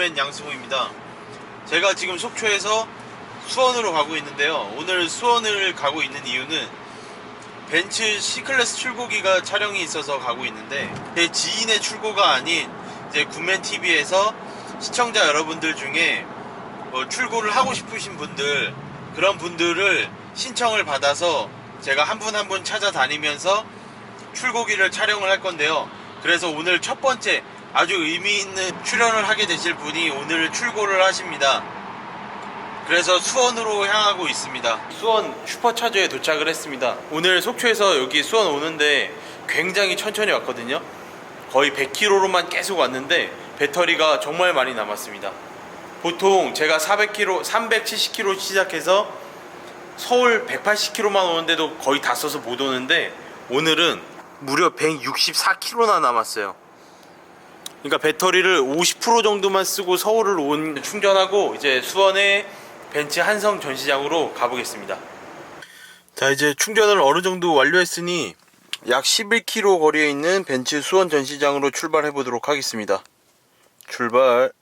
굿맨 양승호입니다. 제가 지금 속초에서 수원으로 가고 있는데요. 오늘 수원을 가고 있는 이유는 벤츠 C클래스 출고기가 촬영이 있어서 가고 있는데 제 지인의 출고가 아닌 이제 굿맨TV에서 시청자 여러분들 중에 뭐 출고를 하고 싶으신 분들 그런 분들을 신청을 받아서 제가 한 분 한 분 찾아다니면서 출고기를 촬영을 할 건데요. 그래서 오늘 첫 번째 아주 의미 있는 출연을 하게 되실 분이 오늘 출고를 하십니다. 그래서 수원으로 향하고 있습니다. 수원 슈퍼차저에 도착을 했습니다. 오늘 속초에서 여기 수원 오는데 굉장히 천천히 왔거든요. 거의 100km로만 계속 왔는데 배터리가 정말 많이 남았습니다. 보통 제가 400km, 370km 시작해서 서울 180km만 오는데도 거의 다 써서 못 오는데 오늘은 무려 164km나 남았어요. 그러니까 배터리를 50% 정도만 쓰고 서울을 온 충전하고 이제 수원의 벤츠 한성 전시장으로 가보겠습니다. 자 이제 충전을 어느 정도 완료했으니 약 11km 거리에 있는 벤츠 수원 전시장으로 출발해 보도록 하겠습니다. 출발.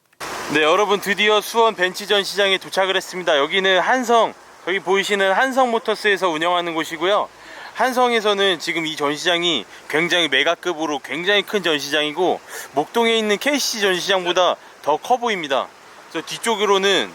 네 여러분 드디어 수원 벤츠 전시장에 도착을 했습니다. 여기는 한성 저기 보이시는 한성 모터스에서 운영하는 곳이고요. 한성에서는 지금 이 전시장이 굉장히 메가급으로 굉장히 큰 전시장이고 목동에 있는 KC 전시장보다 더 커 보입니다. 그래서 뒤쪽으로는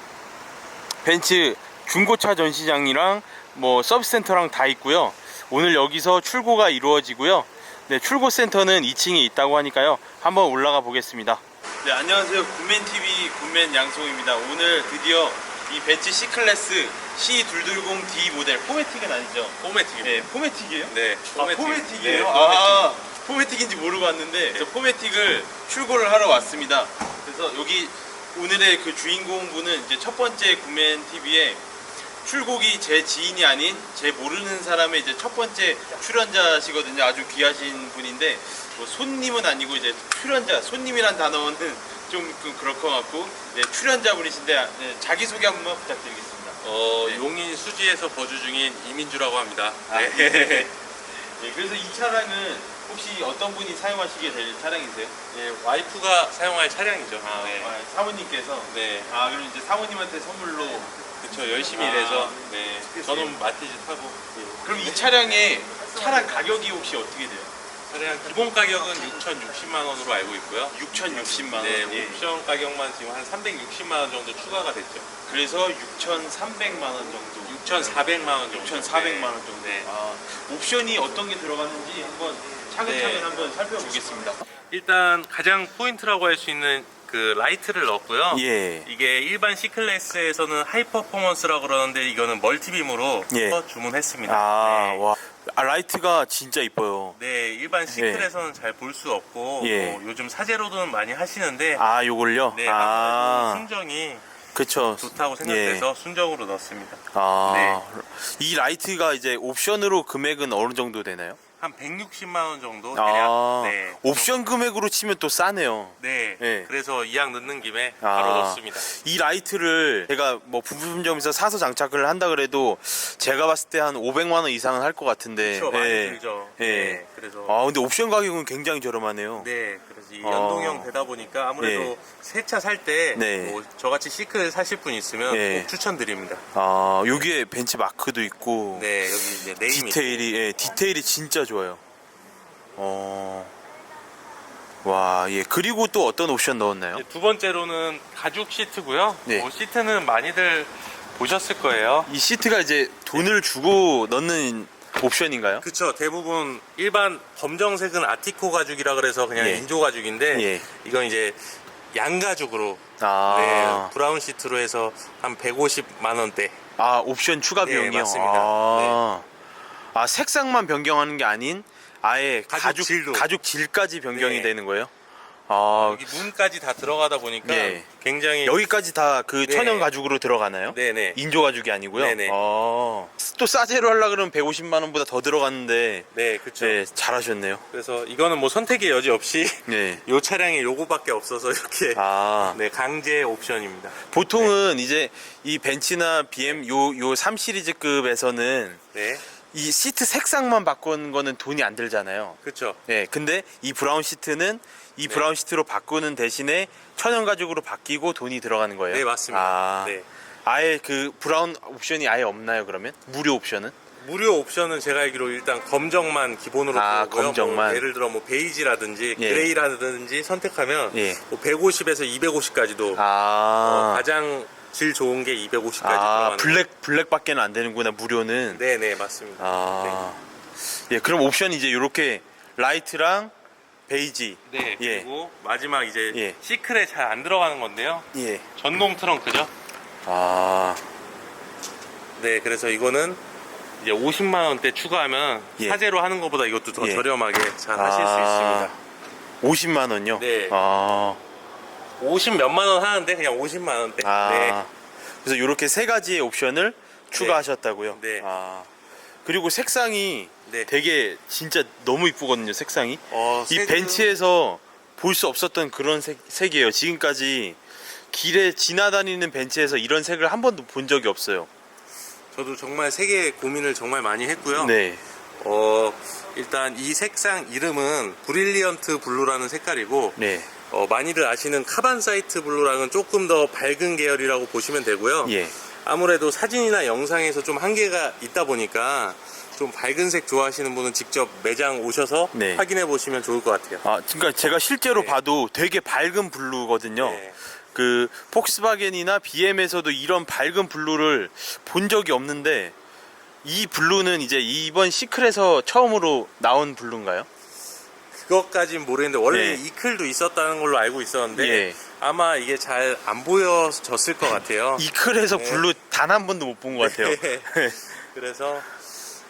벤츠 중고차 전시장이랑 뭐 서비스센터랑 다 있고요. 오늘 여기서 출고가 이루어지고요. 네, 출고 센터는 2층에 있다고 하니까요. 한번 올라가 보겠습니다. 네, 안녕하세요. 굿맨 TV 굿맨 양송입니다. 오늘 드디어 이 벤츠 C 클래스 C220D 모델 포매틱은 아니죠? 포매틱입니다. 네, 포매틱이에요? 네, 아, 포매틱이에요? 네, 아, 포매틱인지 모르고 왔는데 저 포매틱을 출고를 하러 왔습니다. 그래서 여기 오늘의 그 주인공 분은 이제 첫 번째 구맨 TV에 출고기 제 지인이 아닌 제 모르는 사람의 이제 첫 번째 출연자시거든요. 아주 귀하신 분인데 뭐 손님은 아니고 이제 출연자, 손님이란 단어는 좀 그- 것 같고 네, 출연자분이신데 네, 자기 소개 한 번만 부탁드리겠습니다. 어, 네. 용인 수지에서 거주 중인 이민주라고 합니다. 아, 네. 네, 그래서 이 차량은 혹시 어떤 분이 사용하시게 될 차량이세요? 네, 와이프가 사용할 차량이죠. 아, 네. 아, 사모님께서 네. 아 그럼 이제 사모님한테 선물로 그쵸, 열심히 아, 일해서. 네. 저는 마티즈 타고. 그럼 이 차량의 차량 가격이 혹시 어떻게 돼요? 차량 기본 가격은 6,060만 원으로 알고 있고요. 6,060만 원. 네, 예. 옵션 가격만 지금 한 360만 원 정도 추가가 됐죠. 그래서 6,300만 원 정도. 6,400만 원 정도. 6,400만 원 정도. 네. 아, 옵션이 어떤 게 들어가는지 한번 차근차근 네. 한번 살펴보겠습니다. 일단 가장 포인트라고 할 수 있는 그 라이트를 넣었고요. 예. 이게 일반 C 클래스에서는 하이 퍼포먼스라고 그러는데 이거는 멀티빔으로 예. 주문했습니다. 아, 네. 와. 아, 라이트가 진짜 이뻐요. 네, 일반 시클에서는 잘볼 수 없고 예. 뭐 요즘 사제로도는 많이 하시는데 아, 요걸요? 네, 아, 순정이 그쵸. 좋다고 예. 생각돼서 순정으로 넣습니다. 아, 이 라이트가 이제 옵션으로 금액은 어느 정도 되나요? 한 160만 원 정도 대략. 아, 네. 옵션 금액으로 치면 또 싸네요. 네. 네. 그래서 이약 넣는 김에 바로 아. 넣습니다. 이 라이트를 제가 뭐 부품점에서 사서 장착을 한다 그래도 제가 봤을 때 한 500만 원 이상은 할 것 같은데. 그렇죠. 많이 예. 들죠. 예. 네. 그래서 아, 근데 옵션 가격은 굉장히 저렴하네요. 네, 그래서 이 아. 연동형 되다 보니까 아무래도 예. 새차 살 때 네. 뭐 저같이 시클 사실 분 있으면 예. 꼭 추천드립니다. 아, 여기에 벤츠 마크도 있고. 네, 여기 이제 네임이 디테일이 예, 디테일이 진짜 좋아요. 어. 와, 예. 그리고 또 어떤 옵션 넣었나요? 이제 두 번째로는 가죽 시트고요. 네. 뭐 시트는 많이들 보셨을 거예요. 이 시트가 이제 돈을 주고 넣는 옵션인가요? 그쵸 대부분 일반 검정색은 아티코 가죽이라 그래서 그냥 예. 인조 가죽인데 예. 이건 이제 양가죽으로 아. 네, 브라운 시트로 해서 한 150만 원대 아 옵션 추가 네, 비용이요. 맞습니다. 아, 아 색상만 변경하는 게 아닌 아예 가죽 가죽 질도. 가죽 질까지 변경이 네. 되는 거예요. 아 여기 문까지 다 들어가다 보니까 네. 굉장히 여기까지 다 그 네. 천연 가죽으로 들어가나요? 네네 인조 가죽이 아니고요. 네네. 아, 또 싸제로 하려 그러면 150만 원보다 더 들어갔는데 네 그쵸 네 잘하셨네요. 그래서 이거는 뭐 선택의 여지 없이 네. 요 차량에 요거밖에 없어서 이렇게 아 네 강제 옵션입니다 보통은 이제 이 벤츠나 BM 요 요 3 시리즈급에서는 네 이 시트 색상만 바꾼 거는 돈이 안 들잖아요. 그쵸 네, 근데 이 브라운 시트는 이 네. 브라운 시트로 바꾸는 대신에 천연 가죽으로 바뀌고 돈이 들어가는 거예요. 네 맞습니다. 아, 네. 아예 그 브라운 옵션이 아예 없나요? 그러면 무료 옵션은? 무료 옵션은 제가 알기로 일단 검정만 기본으로 아, 들어오고요. 검정만. 뭐 예를 들어 뭐 베이지라든지 예. 그레이라든지 선택하면 예. 뭐 150에서 250까지도 아, 가장 질 좋은 게 250까지 아 들어가는 블랙 블랙밖에는 안 되는구나 무료는. 네네 맞습니다. 아, 예 그럼 옵션이 이제 이렇게 라이트랑 베이지. 네 예. 그리고 마지막 이제 예. 시크릿 잘 안 들어가는 건데요. 예. 전동 트렁크죠. 아, 네 그래서 이거는 이제 50만 원대 추가하면 예. 사제로 하는 것보다 이것도 더 예. 저렴하게 잘 하실 수 아, 있습니다. 50만 원요? 네. 아, 50 몇만 원 하는데 그냥 50만 원대. 아. 네. 그래서 이렇게 세 가지의 옵션을 추가하셨다고요? 네. 아. 그리고 색상이 네. 되게 진짜 너무 이쁘거든요, 색상이. 어, 이 색은- 벤츠에서 볼 수 없었던 그런 색, 색이에요. 지금까지 길에 지나다니는 벤츠에서 이런 색을 한 번도 본 적이 없어요. 저도 정말 세계 고민을 정말 많이 했고요. 네. 어, 일단 이 색상 이름은 브릴리언트 블루라는 색깔이고 네. 어, 많이들 아시는 카반 사이트 블루랑은 조금 더 밝은 계열이라고 보시면 되고요. 예. 아무래도 사진이나 영상에서 좀 한계가 있다 보니까 좀 밝은 색 좋아하시는 분은 직접 매장 오셔서 네. 확인해 보시면 좋을 것 같아요. 아, 그러니까 제가 실제로 네. 봐도 되게 밝은 블루거든요. 네. 그 폭스바겐이나 BM에서도 이런 밝은 블루를 본 적이 없는데 이 블루는 이제 이번 시클에서 처음으로 나온 블루인가요? 그것까진 모르겠는데 원래 네. 이클도 있었다는 걸로 알고 있었는데 예. 아마 이게 잘 안 보여졌을 것 같아요. 이클에서 네. 블루 단 한 번도 못 본 것 같아요. 네. 그래서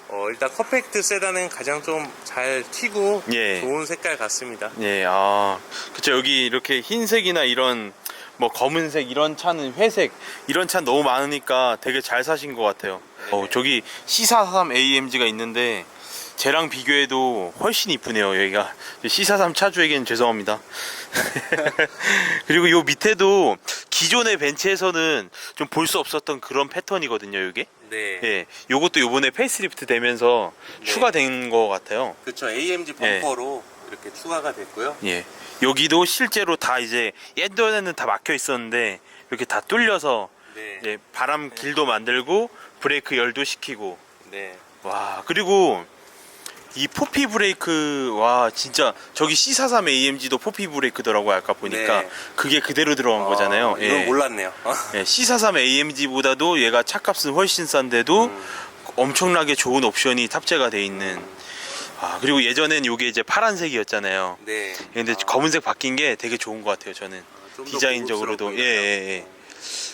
어, 일단 컴팩트 세단은 가장 좀 잘 튀고 예. 좋은 색깔 같습니다. 예, 아, 그쵸 여기 이렇게 흰색이나 이런 뭐 검은색 이런 차는 회색 이런 차 너무 많으니까 되게 잘 사신 것 같아요. 어, 네네. 저기 C43 AMG가 있는데 쟤랑 비교해도 훨씬 이쁘네요 여기가 C43 차주에게는 죄송합니다. 그리고 요 밑에도 기존의 벤츠에서는 좀 볼 수 없었던 그런 패턴이거든요 이게. 네. 예, 요것도 요번에 페이스리프트 되면서 네. 추가된 것 같아요. 그렇죠. AMG 예. 범퍼로 이렇게 추가가 됐고요. 예. 여기도 실제로 다 이제 예전에는 다 막혀 있었는데 이렇게 다 뚫려서 네. 바람 길도 만들고 브레이크 열도 시키고 네. 와 그리고 이 포피 브레이크 와 진짜 저기 C43 AMG도 포피 브레이크더라고요 아까 보니까 네. 그게 그대로 들어간 거잖아요. 어, 이건 예. 몰랐네요. 예, C43 AMG보다도 얘가 차값은 훨씬 싼데도 음. 엄청나게 좋은 옵션이 탑재가 돼 있는 아 그리고 예전엔 이게 이제 파란색이었잖아요. 네. 근데 아, 검은색 바뀐 게 되게 좋은 것 같아요 저는 좀 더 디자인적으로도 고급스러워 예예 보이나요? 예,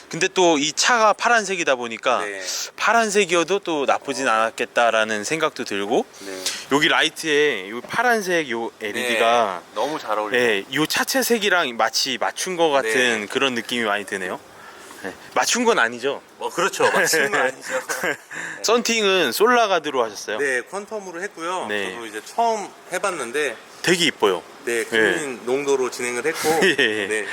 근데 또 이 차가 파란색이다 보니까 네. 파란색이어도 또 나쁘진 않았겠다라는 생각도 들고 네. 여기 라이트에 요 파란색 요 LED가 네. 너무 잘 어울려요. 예, 요 차체 색이랑 마치 맞춘 것 같은 네. 그런 느낌이 많이 드네요 예, 맞춘 건 아니죠 어, 그렇죠. 맞는 거 아니죠. 썬팅은 솔라가드로 하셨어요 네, 퀀텀으로 했고요. 네. 저도 이제 처음 해봤는데, 되게 이뻐요 네, 큰 농도로 진행을 했고, 예, 예. 네,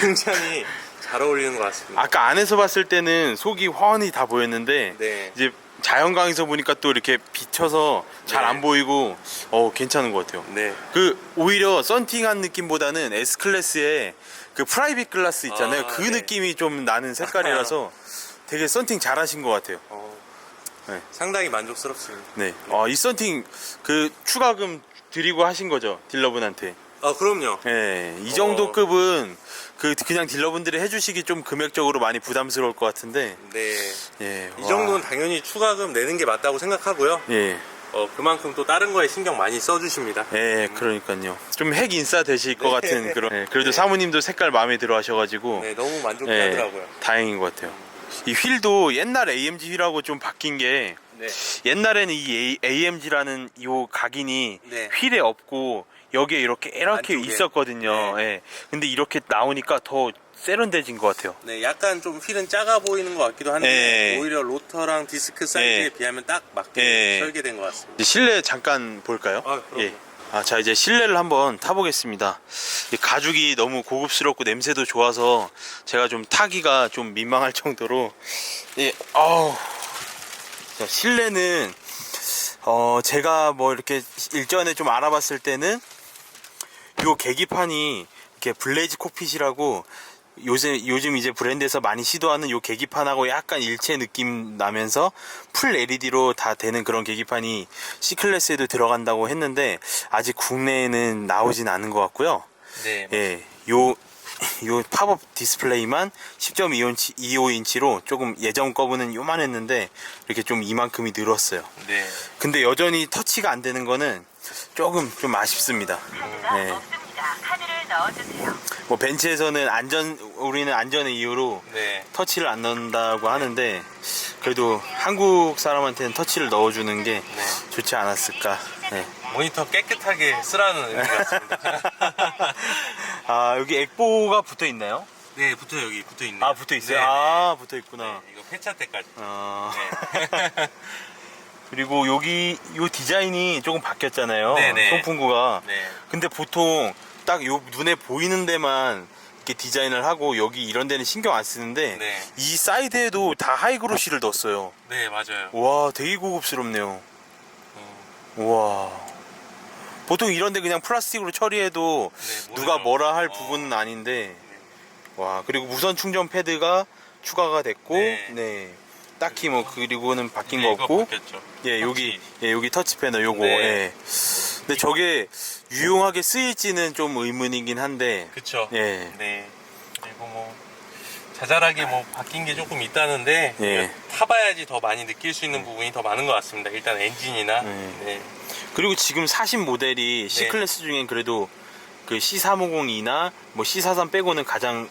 굉장히 잘 어울리는 것 같습니다. 아까 안에서 봤을 때는 속이 훤히 다 보였는데 네, 이제 자연광에서 보니까 또 이렇게 비쳐서 잘 네. 안 보이고 어 괜찮은 것 같아요. 네, 그 오히려 썬팅한 느낌보다는 S 클래스의 그 프라이빗 글라스 있잖아요. 아, 그 네. 느낌이 좀 나는 색깔이라서 되게 썬팅 잘하신 것 같아요. 어, 네. 상당히 만족스럽습니다. 네. 아, 이 썬팅 그 추가금 드리고 하신 거죠 딜러분한테. 아, 그럼요. 예, 이 정도 어. 급은 그 그냥 딜러분들이 해주시기 좀 금액적으로 많이 부담스러울 것 같은데. 네, 예. 이 와. 정도는 당연히 추가금 내는 게 맞다고 생각하고요. 예. 어, 그만큼 또 다른 거에 신경 많이 써주십니다. 예, 그러니까요. 좀 핵 인싸 되실 것 네. 같은 그런. 예, 그래도 네. 사모님도 색깔 마음에 들어 하셔가지고. 네, 너무 예, 만족하더라고요. 다행인 것 같아요. 이 휠도 옛날 AMG 휠하고 좀 바뀐 게 네, 옛날에는 이 AMG라는 이 각인이 네. 휠에 없고 여기에 이렇게 이렇게 안쪽에. 있었거든요. 네. 예. 근데 이렇게 나오니까 더 세련돼진 것 같아요. 네, 약간 좀 휠은 작아 보이는 것 같기도 한데 네. 오히려 로터랑 디스크 사이즈에 네. 비하면 딱 맞게 네. 설계된 것 같습니다. 이제 실내 잠깐 볼까요? 아, 그럼요. 예. 아, 자 이제 실내를 한번 타보겠습니다. 이 가죽이 너무 고급스럽고 냄새도 좋아서 제가 좀 타기가 좀 민망할 정도로 예, 아우. 자, 실내는 어 제가 뭐 이렇게 일전에 좀 알아봤을 때는 요 계기판이 이렇게 블레이즈 코핏이라고 요새 요즘 이제 브랜드에서 많이 시도하는 요 계기판하고 약간 일체 느낌 나면서 풀 LED로 다 되는 그런 계기판이 C클래스에도 들어간다고 했는데 아직 국내에는 나오진 않은 것 같고요. 네. 예, 요, 요 팝업 디스플레이만 10.25인치, 25인치 로 조금 예전 거보는 요만했는데 이렇게 좀 이만큼이 늘었어요. 네. 근데 여전히 터치가 안 되는 거는 조금 좀 아쉽습니다. 네. 없습니다. 카드를 넣어주세요. 뭐 벤츠에서는 안전, 우리는 안전의 이유로 네. 터치를 안 넣는다고 하는데 그래도 한국 사람한테는 터치를 넣어주는 게 네. 좋지 않았을까. 네. 모니터 깨끗하게 쓰라는 의미 같습니다. 아, 여기 액보가 붙어 있나요? 네, 붙어 여기 붙어 있네요. 아, 붙어 있어요? 네, 아, 붙어 있구나. 네, 이거 폐차 때까지. 어, 네. 그리고 여기 요 디자인이 조금 바뀌었잖아요. 네네. 송풍구가. 네. 근데 보통 딱 요 눈에 보이는 데만 이렇게 디자인을 하고 여기 이런 데는 신경 안 쓰는데 네. 이 사이드에도 다 하이그로시를 넣었어요. 네, 맞아요. 와, 되게 고급스럽네요. 음, 와. 보통 이런 데 그냥 플라스틱으로 처리해도 네, 누가. 뭐라 할 어. 부분은 아닌데 네. 와, 그리고 무선 충전 패드가 추가가 됐고 네. 네. 딱히 뭐 그리고는 바뀐 네, 거 이거 없고 바뀌었죠. 예, 여기. 예, 여기 터치 패널 요거, 네. 예. 근데 저게 유용하게 쓰일지는 좀 의문이긴 한데, 그쵸. 예. 네. 자잘하게 뭐 바뀐 게 조금 있다는데 예. 타봐야지 더 많이 느낄 수 있는 부분이 더 많은 것 같습니다. 일단 엔진이나 네. 네. 그리고 지금 사신 모델이 C클래스 중엔 그래도 그 C350이나 뭐 C43 빼고는 가장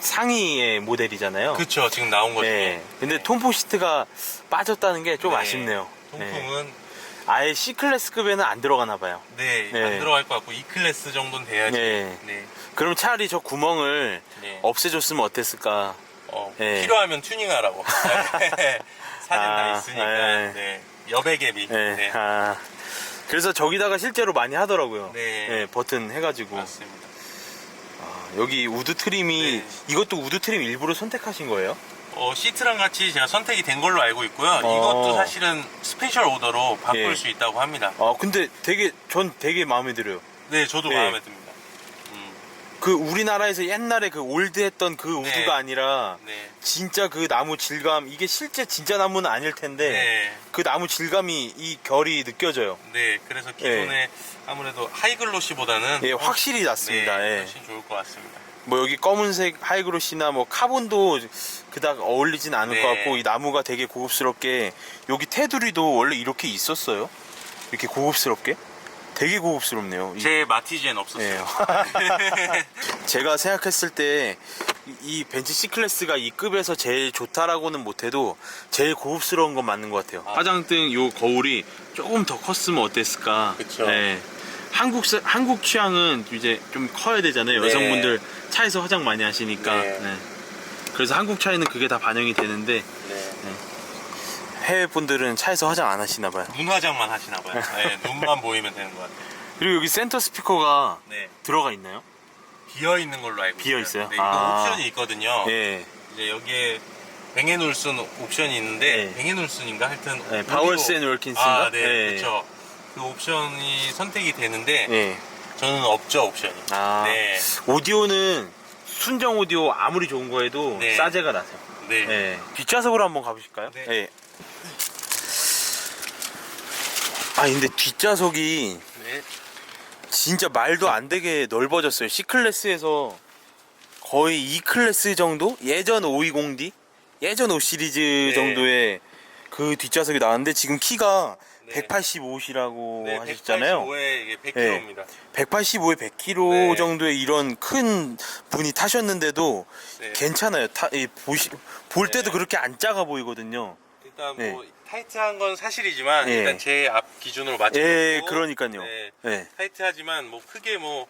상위의 모델이잖아요. 그쵸. 지금 나온 거죠. 네. 근데 톰포 시트가 빠졌다는 게 좀 네. 아쉽네요. 네. 통풍은 아예 C클래스급에는 안 들어가나 봐요. 네, 네. 안 들어갈 것 같고 E 클래스 정도는 돼야지. 네. 네. 그럼 차라리 저 구멍을 네. 없애줬으면 어땠을까? 어, 네. 필요하면 튜닝하라고. 사진 아, 다 있으니까. 네. 네. 여백앱이. 네. 네. 아, 그래서 저기다가 실제로 많이 하더라고요. 네. 버튼 해가지고. 맞습니다. 아, 여기 우드 트림이 네. 이것도 우드 트림 일부러 선택하신 거예요? 어, 시트랑 같이 제가 선택이 된 걸로 알고 있고요. 어. 이것도 사실은 스페셜 오더로 바꿀 예. 수 있다고 합니다. 아 근데 되게 전 되게 마음에 들어요. 네, 저도 네. 마음에 듭니다. 음, 그 우리나라에서 옛날에 그 올드했던 그 우드가 네. 아니라 네. 진짜 그 나무 질감 이게 실제 진짜 나무는 아닐 텐데 네. 그 나무 질감이 이 결이 느껴져요. 네, 그래서 기존에 아무래도 하이글로시보다는 예, 확실히 낫습니다. 네, 예. 훨씬 좋을 것 같습니다. 뭐 여기 검은색 하이그로시나 뭐 카본도 그닥 어울리진 않을 네. 것 같고 이 나무가 되게 고급스럽게 여기 테두리도 원래 이렇게 있었어요. 이렇게 고급스럽게 되게 고급스럽네요. 이- 제 마티즈엔 없었어요. 예. 제가 생각했을 때 이 벤츠 C 클래스가 이 급에서 제일 좋다라고는 못해도 제일 고급스러운 건 맞는 것 같아요. 아. 화장등 요 거울이 조금 더 컸으면 어땠을까? 그쵸. 네. 한국 사- 한국 취향은 이제 좀 커야 되잖아요. 네. 여성분들 차에서 화장 많이 하시니까. 네. 네. 그래서 한국 차에는 그게 다 반영이 되는데 네. 해외 분들은 차에서 화장 안 하시나 봐요. 눈 화장만 하시나 봐요. 네, 눈만 보이면 되는 것 같아요. 그리고 여기 센터 스피커가 네. 들어가 있나요? 비어 있는 걸로 알고 비어 있어요? 네, 이거 아. 옵션이 있거든요. 예. 이제 여기에 뱅앤올슨 옵션이 있는데 네. 뱅앤올슨인가 하여튼 네, 오디오- 바월스 앤 윌킨스인가? 아, 네, 네. 그렇죠. 그 옵션이 선택이 되는데 예. 저는 없죠 옵션이. 아. 네, 오디오는 순정 오디오 아무리 좋은 거에도 네. 싸제가 나서. 네, 네. 뒷좌석으로 한번 가보실까요? 네. 예. 아 근데 뒷좌석이 네. 진짜 말도 안 되게 넓어졌어요. C 클래스에서 거의 E 클래스 정도? 예전 520D? 예전 5 시리즈 네. 정도의 그 뒷좌석이 나왔는데 지금 키가 네. 185시라고 네, 하셨잖아요. 185에 이게 100kg입니다. 185에 100kg 네. 정도의 이런 큰 분이 타셨는데도 네. 괜찮아요. 타, 이 보시, 볼 때도 네. 그렇게 안 작아 보이거든요. 일단 네. 뭐 타이트한 건 사실이지만 예. 일단 제 앞 기준으로 맞춰 예, 그러니까요. 네, 네. 타이트하지만 뭐 크게 뭐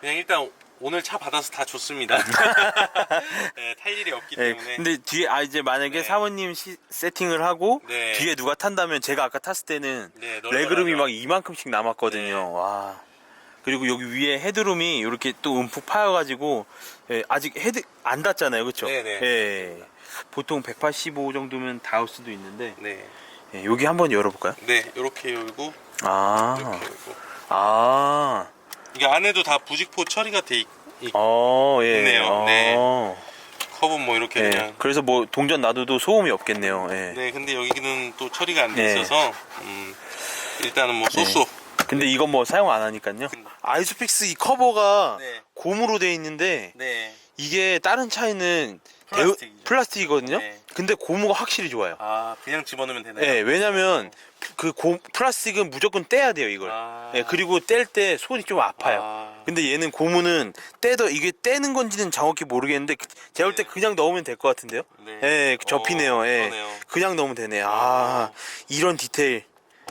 그냥 일단 오늘 차 받아서 다 좋습니다. 네, 탈 일이 없기 예, 때문에. 근데 뒤에 아 이제 만약에 네. 사모님 시- 세팅을 하고 네. 뒤에 누가 탄다면 제가 아까 탔을 때는 네, 레그룸이. 막 이만큼씩 남았거든요. 네. 와. 그리고 여기 위에 헤드룸이 이렇게 또 움푹 파여가지고 예, 아직 헤드 안 닿잖아요, 그렇죠? 네 네. 예. 보통 185 정도면 닿을 수도 있는데 네, 예, 여기 한번 열어볼까요? 네, 이렇게 열고 아, 이렇게 열고. 아, 이게 안에도 다 부직포 처리가 돼 있, 있- 어, 예. 있네요. 네. 어. 컵은 뭐 이렇게 예. 그냥 그래서 뭐 동전 놔둬도 소음이 없겠네요. 예. 네 근데 여기는 또 처리가 안 돼 네. 있어서 음, 일단은 뭐 쏘쏘 근데 이건 뭐 사용 안 하니까요. 아이소픽스 이 커버가 네. 고무로 돼 있는데 네 이게 다른 차에는 플라스틱이죠. 플라스틱이거든요. 네. 근데 고무가 확실히 좋아요. 아 그냥 집어넣으면 되나요? 예, 왜냐면 그 고, 플라스틱은 무조건 떼야 돼요, 이걸. 아. 예, 그리고 뗄 때 손이 좀 아파요. 아. 근데 얘는 고무는 떼더 이게 떼는 건지는 정확히 모르겠는데 그- 제가 볼 때 그냥 넣으면 될 것 같은데요. 네. 예, 접히네요. 어, 예. 그러네요. 그냥 넣으면 되네. 아, 이런 디테일.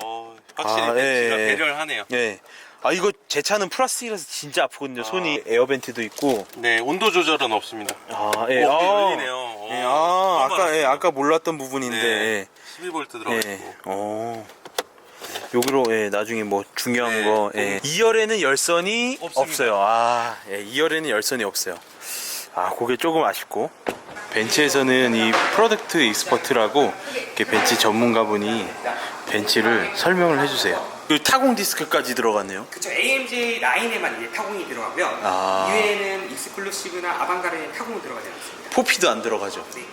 어, 확실히 아, 벤츠가 예, 예. 배려를 하네요. 예. 아, 이거 제 차는 플라스틱이라서 진짜 아프거든요. 손이 에어벤트도 있고. 네 온도 조절은 없습니다. 아, 예. 어, 아, 열리네요. 어, 예, 아, 처음 아까 예, 알았어요. 아까 몰랐던 부분인데. 네. 12V 들어가 예. 있고. 어. 여기로 예, 나중에 뭐 중요한 네. 거 예. 2열에는 열선이 없습니다. 없어요. 아, 예, 2열에는 열선이 없어요. 아, 그게 조금 아쉽고. 벤츠에서는 이 프로덕트 익스퍼트라고 이렇게 벤츠 전문가분이 벤츠를 설명을 해주세요. 그 타공 디스크까지 들어갔네요. 그쵸 AMG 라인에만 이제 타공이 들어가고요. 아. 이외에는 익스클루시브나 아방가르에 타공이 들어가지 않습니다. 포피도 안 들어가죠. 네.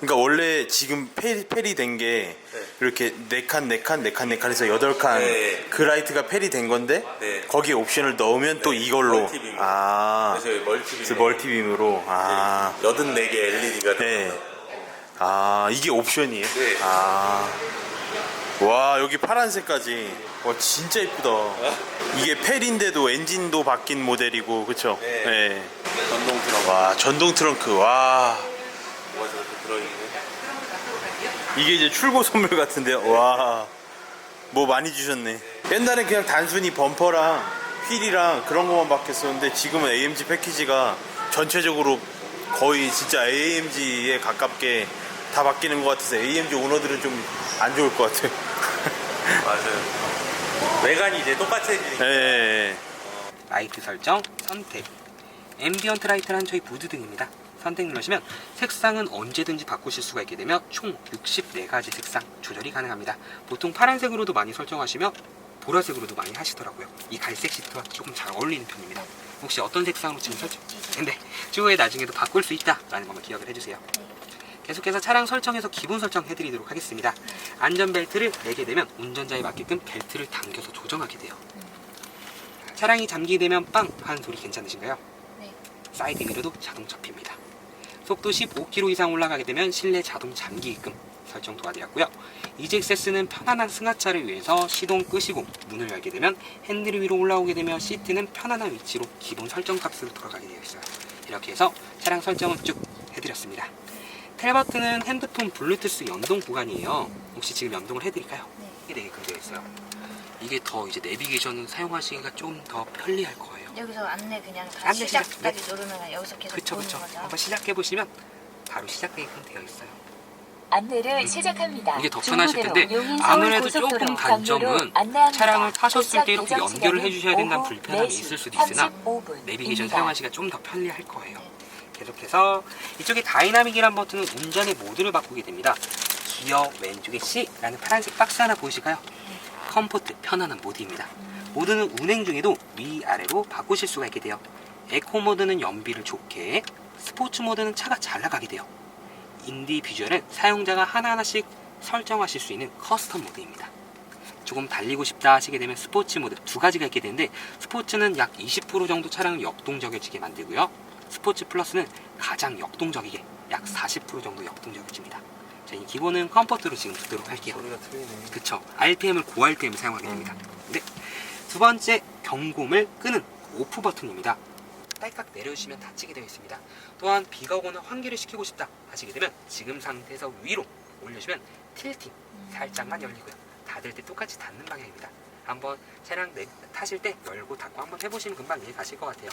그러니까 원래 지금 페리, 페리 된게 이렇게 네 칸, 네 칸, 네 칸, 네 칸에서 여덟 칸 네. 그 라이트가 페리 된 건데 네. 거기에 옵션을 넣으면 또 이걸로 멀티빔. 아 그래서 멀티빔. 그래서 멀티빔으로 아 여든 4개 LED가 네. 아 이게 옵션이에요? 네. 아. 와 여기 파란색까지 와 진짜 이쁘다 이게 펠인데도 엔진도 바뀐 모델이고 그쵸? 네. 전동 트렁크 와 전동 트렁크 와 뭐가 저렇게 들어있네. 이게 이제 출고 선물 같은데요. 와, 뭐 많이 주셨네. 옛날엔 그냥 단순히 범퍼랑 휠이랑 그런 것만 바뀌었었는데 지금은 AMG 패키지가 전체적으로 거의 진짜 AMG에 가깝게 다 바뀌는 것 같아서 AMG 오너들은 좀 안 좋을 것 같아요. 맞아요. 외관이 이제 똑같아지니까. 예, 예, 라이트 설정, 선택. 앰비언트 라이트란 저희 보드 등입니다. 선택 누르시면 색상은 언제든지 바꾸실 수가 있게 되며 총 64가지 색상 조절이 가능합니다. 보통 파란색으로도 많이 설정하시며 보라색으로도 많이 하시더라고요. 이 갈색 시트와 조금 잘 어울리는 편입니다. 혹시 어떤 색상으로 지금 설정? 네, 추후에 나중에도 바꿀 수 있다라는 것만 기억을 해주세요. 계속해서 차량 설정에서 기본 설정 해드리도록 하겠습니다. 안전벨트를 매게 되면 운전자에 맞게끔 벨트를 당겨서 조정하게 돼요. 차량이 잠기게 되면 빵 하는 소리 괜찮으신가요? 네. 사이드 미러도 자동 접힙니다. 속도 15km 이상 올라가게 되면 실내 자동 잠기게끔 설정 도와드렸고요. 이젝세스는 편안한 승하차를 위해서 시동 끄시고 문을 열게 되면 핸들 위로 올라오게 되며 시트는 편안한 위치로 기본 설정 값으로 돌아가게 되어 있어요. 이렇게 해서 차량 설정은 쭉 해드렸습니다. 텔 버튼은 핸드폰 블루투스 연동 구간이에요. 혹시 지금 연동을 해드릴까요? 네. 이게 되게 되어 있어요. 이게 더 이제 내비게이션을 사용하시기가 좀 더 편리할 거예요. 여기서 안내 그냥 다 안내 시작까지 시작, 누르면 여기서 계속 그쵸 보는 그쵸. 거죠. 한번 시작해 보시면 바로 시작되게끔 되어 있어요. 안내를 시작합니다. 이게 더 편하실 텐데 아무래도 조금 단점은. 차량을 타셨을 때 이렇게 연결을 해주셔야 된다는 불편함이 있을 수도 있으나 35분 내비게이션. 사용하시기가 좀 더 편리할 거예요. 계속해서 이쪽에 다이나믹이란 버튼은 운전의 모드를 바꾸게 됩니다. 기어 왼쪽에 C라는 파란색 박스 하나 보이실까요? 컴포트 편안한 모드입니다. 모드는 운행 중에도 위아래로 바꾸실 수가 있게 돼요. 에코 모드는 연비를 좋게, 스포츠 모드는 차가 잘 나가게 돼요. 인디비주얼은 사용자가 하나하나씩 설정하실 수 있는 커스텀 모드입니다. 조금 달리고 싶다 하시게 되면 스포츠 모드 두 가지가 있게 되는데 스포츠는 약 20% 정도 차량을 역동적이지게 만들고요. 스포츠 플러스는 가장 역동적이게 약 40% 정도 역동적이집니다. 자, 이 기본은 컴포트로 지금 두도록 할게요. 소리가 틀리네. 그쵸. RPM을 고RPM 사용하게 됩니다. 네. 두 번째, 경고음을 끄는 오프 버튼입니다. 딸깍 내려주시면 닫히게 되어 있습니다. 또한 비가 오거나 환기를 시키고 싶다 하시게 되면 지금 상태에서 위로 올려주면 틸팅 살짝만 열리고요. 닫을 때 똑같이 닫는 방향입니다. 한번 차량 내, 타실 때 열고 닫고 한번 해보시면 금방 이해 가실 것 같아요.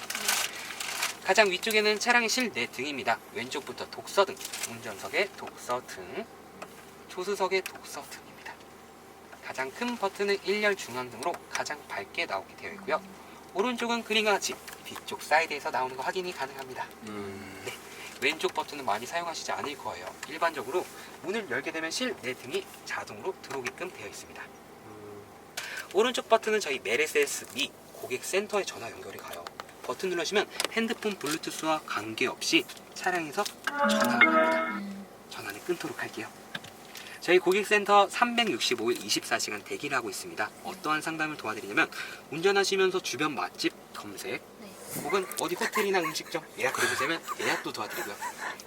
가장 위쪽에는 차량의 실내 등입니다. 왼쪽부터 독서등, 운전석의 독서등, 조수석의 독서등입니다. 가장 큰 버튼은 1열 중앙등으로 가장 밝게 나오게 되어 있고요. 오른쪽은 그림과 같이 뒤쪽 사이드에서 나오는 거 확인이 가능합니다. 네, 왼쪽 버튼은 많이 사용하시지 않을 거예요. 일반적으로 문을 열게 되면 실내 등이 자동으로 들어오게끔 되어 있습니다. 오른쪽 버튼은 저희 메르세데스 미 고객 센터에 전화 연결이 가요. 버튼 누르시면 핸드폰 블루투스와 관계없이 차량에서 전화가 갑니다. 전화는 끊도록 할게요. 저희 고객센터 365일 24시간 대기를 하고 있습니다. 어떠한 상담을 도와드리냐면 운전하시면서 주변 맛집 검색 혹은 어디 호텔이나 음식점 예약해 주시면 예약도 도와드리고요.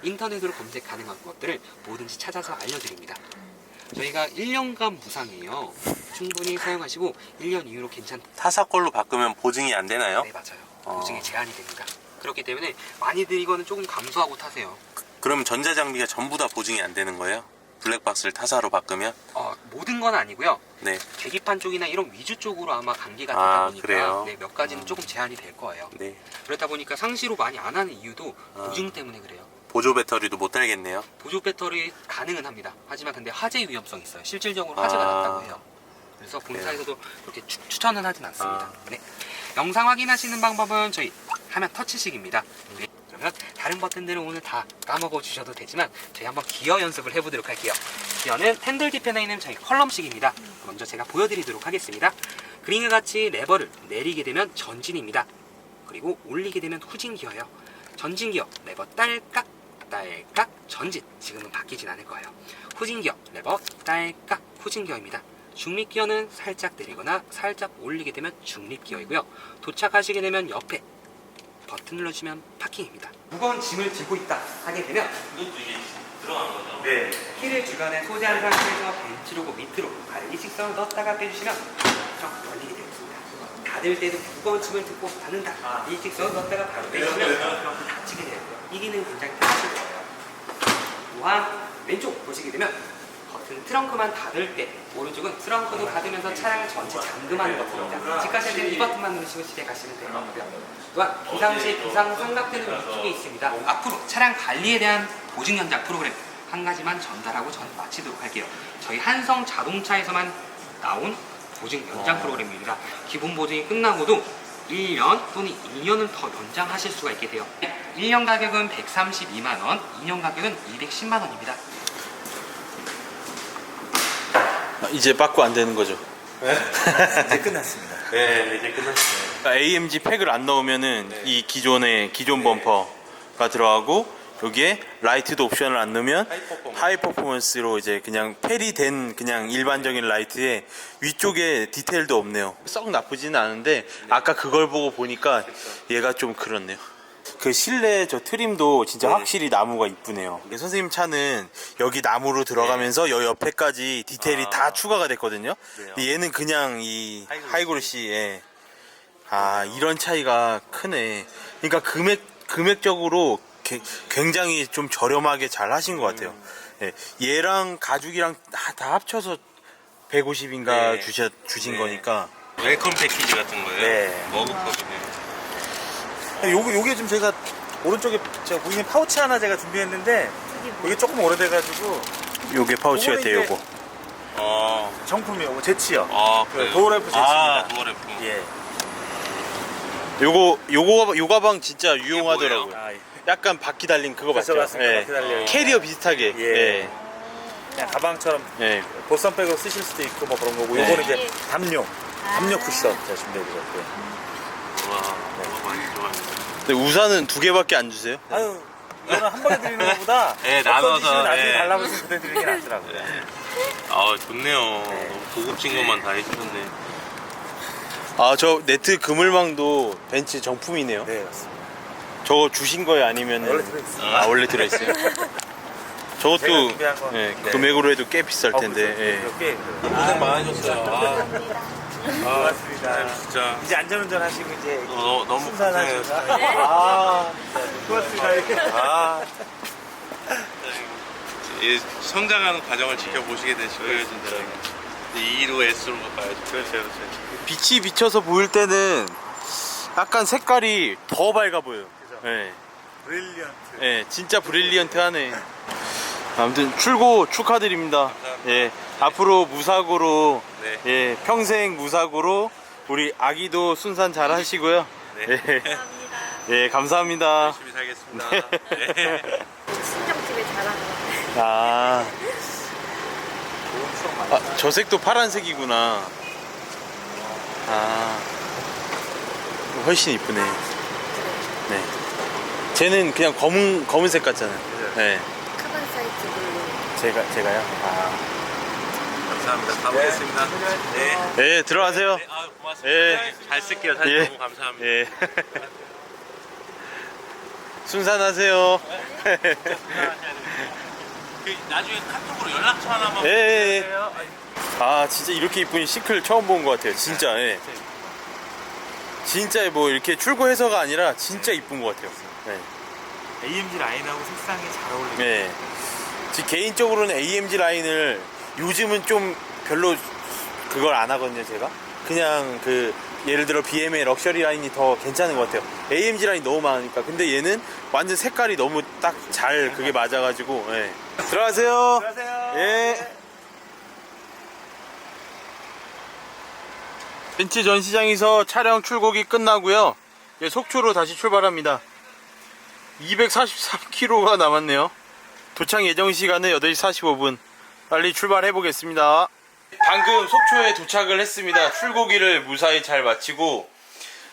인터넷으로 검색 가능한 것들을 뭐든지 찾아서 알려드립니다. 저희가 1년간 무상이에요. 충분히 사용하시고 1년 이후로 괜찮 타사 걸로 바꾸면 보증이 안 되나요? 네 맞아요. 어. 보증이 제한이 됩니다. 그렇기 때문에 많이들 이거는 조금 감수하고 타세요. 그럼 전자 장비가 전부 다 보증이 안 되는 거예요? 블랙박스를 타사로 바꾸면? 어, 모든 건 아니고요. 네. 계기판 쪽이나 이런 위주 쪽으로 아마 아, 되다 보니까 그래요? 네, 몇 가지는 조금 제한이 될 거예요. 네. 그렇다 보니까 상시로 많이 안 하는 이유도 아. 보증 때문에 그래요. 보조 배터리도 못 달겠네요. 보조 배터리 가능은 합니다. 하지만 근데 화재 위험성이 있어요. 실질적으로 화재가 아. 났다고 해요. 그래서 본사에서도 그렇게 추, 추천은 하진 않습니다. 아. 네. 영상 확인하시는 방법은 저희 화면 터치식입니다. 네. 그러면 다른 버튼들은 오늘 다 까먹어 주셔도 되지만 저희 한번 기어 연습을 해보도록 할게요. 기어는 핸들 뒤편에 있는 저희 컬럼식입니다. 먼저 제가 보여드리도록 하겠습니다. 그림과 같이 레버를 내리게 되면 전진입니다. 그리고 올리게 되면 후진 기어예요. 전진 기어 레버 딸깍 딸깍 전진 지금은 바뀌진 않을 거예요. 후진 기어 레버 딸깍 후진 기어입니다. 중립 기어는 살짝 내리거나 살짝 올리게 되면 중립 기어이고요. 도착하시게 되면 옆에 버튼 눌러주면 파킹입니다. 무거운 짐을 들고 있다 하게 되면 이것도 이게 들어가는 거죠? 네. 키를 주변에 소지한 상태에서 벤치로고 밑으로 발리 직선을 넣었다가 빼주시면 쭉 열리게 되었습니다. 닫을 때도 무거운 짐을 듣고 닫는다. 이 직선을 넣었다가 바로 빼주시면 닫히게 되고요. 이 기능 굉장히 편하실 거예요. 또한 왼쪽 보시게 되면 버튼 트렁크만 닫을 때 오른쪽은 트렁크도 닫으면서 차량을 전체 잠금하는. 집 가실 때는 이 버튼만 누르시고 집에 가시면 되는 거고요. 또한 비상시 비상 삼각대는 위쪽에 있습니다. 앞으로 차량 관리에 대한 보증 연장 프로그램 한 가지만 전달하고 전 마치도록 할게요. 저희 한성 자동차에서만 나온 보증 연장 프로그램입니다. 기본 보증이 끝나고도 1년 또는 2년을 더 연장하실 수가 있게 돼요. 1년 가격은 132만 원, 2년 가격은 210만 원입니다. 아, 이제 빠꾸 안 되는 거죠. 이제 끝났습니다. 네, 이제 끝났어요. 그러니까 AMG 팩을 안 넣으면은 네. 이 기존의 기존 범퍼가 들어가고 여기에 라이트도 옵션을 안 넣으면 하이 퍼포먼스. 하이 퍼포먼스로 이제 그냥 펠이 된 그냥 일반적인 라이트에 위쪽에 디테일도 없네요. 썩 나쁘지는 않은데 아까 그걸 보고 보니까 얘가 좀 그렇네요. 그 실내 저 트림도 진짜 네. 확실히 나무가 이쁘네요. 이게 선생님 차는 여기 나무로 들어가면서 여 옆에까지 디테일이 아. 다 추가가 됐거든요. 그래요? 근데 얘는 그냥 이 하이그로시. 하이그로시에 아 이런 차이가 크네. 그러니까 금액 금액적으로 게- 굉장히 좀 저렴하게 잘 하신 것 같아요. 음. 예, 얘랑 가죽이랑 다, 다 합쳐서 150인가 네. 주셔 주신 네. 거니까 웰컴 패키지 같은 거예요. 네. 머그컵이네 요. 요게, 요게 좀 제가 오른쪽에 제가 보이는 파우치 하나 제가 준비했는데 이게 조금 오래돼가지고 요게 파우치가 돼요. 이제- 요거. 어, 정품이요. 뭐 제치요. 아, 그 그래요? 도어램프 아, 제치입니다. 도어램프. 예. 요거 요거 요 가방 진짜 유용하더라고요. 아, 예. 약간 바퀴 달린 그거 맞죠? 맞습니다. 예. 바퀴 달려. 캐리어 비슷하게. 예. 예. 그냥 가방처럼 예. 보쌈백으로 쓰실 수도 있고 뭐 그런 거고 네. 요거는 이제 담요. 담요 쿠션 제가 준비해드렸고요. 많이. 근데 우산은 두 개밖에 안 주세요? 아유 이거는 한 번에 드리는 것보다 예, 어떤 나눠서, 나중에 예. 달라고 해서 드리는 게 낫더라고요. 아, 좋네요. 너무 고급진 것만 다 해주셨네. 아 저 네트 그물망도 벤츠 정품이네요. 네 맞습니다. 저거 주신 거예요 아니면 원래 들어있어요. 아 원래 들어있어요. 제가 저것도 준비한 건- 예, 네. 금액으로 해도 꽤 비쌀 어, 텐데. 그렇죠. 예. 꽤 그래요. 고생 많으셨어요. 아, 고맙습니다. 진짜. 이제 안전운전 하시고 이제 너, 너무 순산하시고. 고생하셨어요. 아, 네, 고맙습니다. 아. 이 성장하는 과정을 지켜보시게 되실 거예요, 진짜. 2로 S로 가야죠. 그렇죠, 그렇죠. 빛이 비쳐서 보일 때는 약간 색깔이 더 밝아 보여요. 예. 브릴리언트. 예, 진짜 브릴리언트하네. 아무튼 출고 축하드립니다. 예, 앞으로 무사고로 네. 예, 평생 무사고로 우리 아기도 순산 잘 하시고요. 네. 예. 예, 감사합니다. 열심히 살겠습니다. 네. 친정집에 거. 아. 아, 저 색도 파란색이구나. 아. 훨씬 이쁘네. 네. 쟤는 그냥 검은 검은색 같잖아요. 네. 카반 사이즈 블루. 제가 제가요. 아. 감사합니다. 가보겠습니다. 네. 네 들어가세요. 네, 아, 고맙습니다. 예. 잘 쓸게요. 사진 예. 너무 감사합니다. 예. 순산하세요. 그 나중에 카톡으로 연락처 하나만 예, 예, 예. 부탁드려요. 아 진짜 이렇게 이쁜 시클 처음 본 것 같아요. 진짜. 예. 진짜 뭐 이렇게 출고해서가 아니라 진짜 이쁜 것 같아요. 네. AMG 라인하고 색상이 잘 어울리네. 네. 지 개인적으로는 AMG 라인을 요즘은 좀 별로 그걸 안 하거든요, 제가. 그냥 그 예를 들어 BM의 럭셔리 라인이 더 괜찮은 것 같아요. AMG 라인 너무 많으니까. 근데 얘는 완전 색깔이 너무 딱 잘 그게 맞아가지고. 예. 들어가세요. 안녕하세요. 예. 벤츠 전시장에서 촬영 출고기 끝나고요. 이제 속초로 다시 출발합니다. 243km가 남았네요. 도착 예정 시간은 8시 45분. 빨리 출발해 보겠습니다. 방금 속초에 도착을 했습니다. 출고기를 무사히 잘 마치고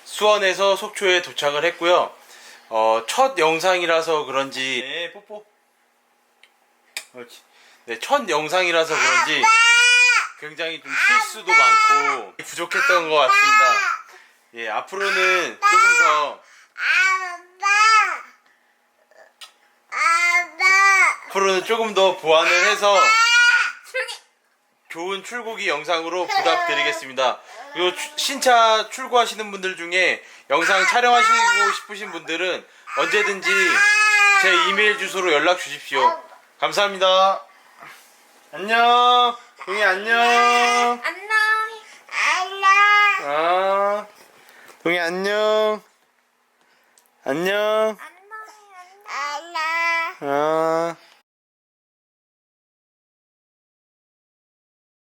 수원에서 속초에 도착을 했고요. 어, 첫 영상이라서 그런지 네, 뽀뽀. 그렇지. 네, 첫 영상이라서 그런지 굉장히 좀 실수도 많고 부족했던 것 같습니다. 예, 앞으로는 조금 더 앞으로는 조금 더 보완을 해서 좋은 출고기 영상으로 부탁드리겠습니다. 요 추- 신차 출고하시는 분들 중에 영상 촬영하시고 싶으신 분들은 언제든지 제 이메일 주소로 연락 주십시오. 감사합니다. 안녕. 동희 안녕. 안녕. 안녕. 아. 동희 안녕. 안녕. 안녕. 안녕. 아.